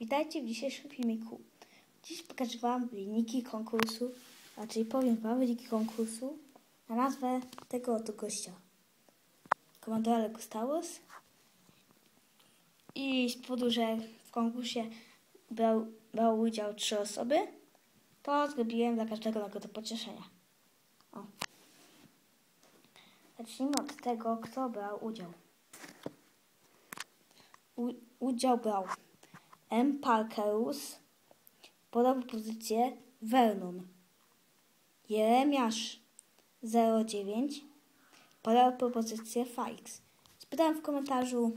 Witajcie w dzisiejszym filmiku. Dziś pokażę Wam wyniki konkursu, a czyli powiem Wam wyniki konkursu na nazwę tego oto gościa. Komandora Legustałus. I z powodu, że w konkursie brał, brał udział trzy osoby, to zrobiłem dla każdego nagrodę pocieszenia. O. Zacznijmy od tego, kto brał udział. U, udział brał M. Parkerus podał propozycję Vernon. Jeremiasz 09 podał propozycję Fikes. Spytałem w komentarzu,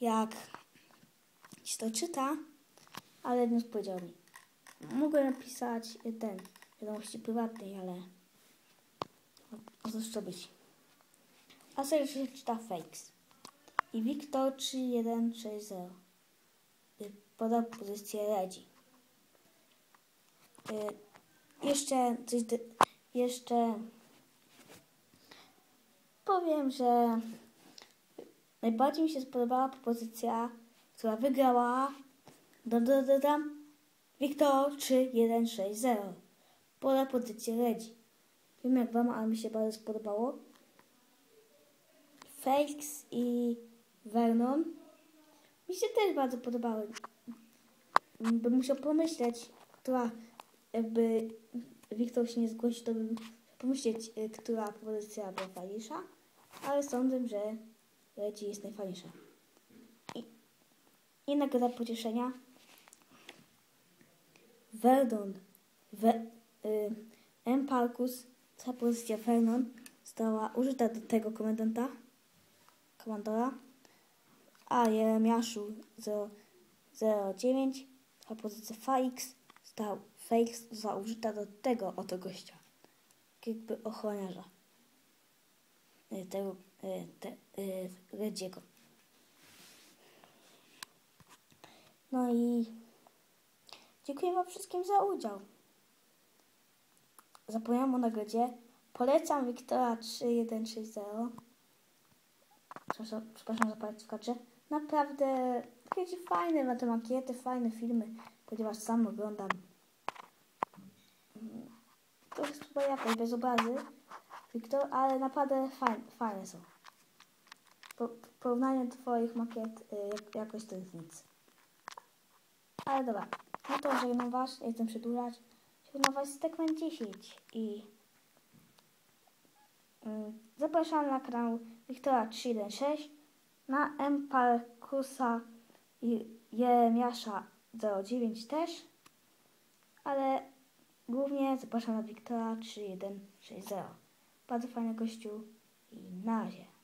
jak się to czyta, ale nie powiedział mi. Mogłem napisać ten wiadomości prywatnej, ale o cóż to być. A serio się czyta Fakes. I Wiktor 3160 podał pozycję Redzi. Jeszcze coś, jeszcze powiem, że najbardziej mi się spodobała propozycja, która wygrała dam, dam, dam, dam, Wiktor 3160 podał pozycję Redzi. Wiem jak wam, ale mi się bardzo spodobało. Fakes i Vernon mi się też bardzo podobały. Bym musiał pomyśleć, która jakby Wiktor się nie zgłosi, to bym pomyśleć, która pozycja była fajniejsza, ale sądzę, że Leci jest najfajniejsza. I, i nagroda pocieszenia. Verdon, We, y, M. Parkus, ta pozycja Vernon została użyta do tego komendanta, komandora a Jeremiaszu 09 a pozycja Fakes stał Fakes została użyta do tego oto gościa. Jakby ochroniarza. Tego te, Redziego. No i dziękuję Wam wszystkim za udział. Zapomniałam o nagrodzie. Polecam Wiktora 3160. Przepraszam, przepraszam za palec w kadrze naprawdę jakieś fajne na te makiety, fajne filmy, ponieważ sam oglądam. To jest chyba jakoś bez obrazy, Wiktor, ale naprawdę fajne, fajne są. Po, porównanie Twoich makiet y, jakoś to jest nic. Ale dobra, no to żegnam Was, jestem przedłużać. Żegnam Was Tekman 10 i y, zapraszam na kanał Wiktora 316 na M. Parkusa i Jeremiasza 09 też, ale głównie zapraszam na Wiktora 3160. Bardzo fajny gościu i na razie.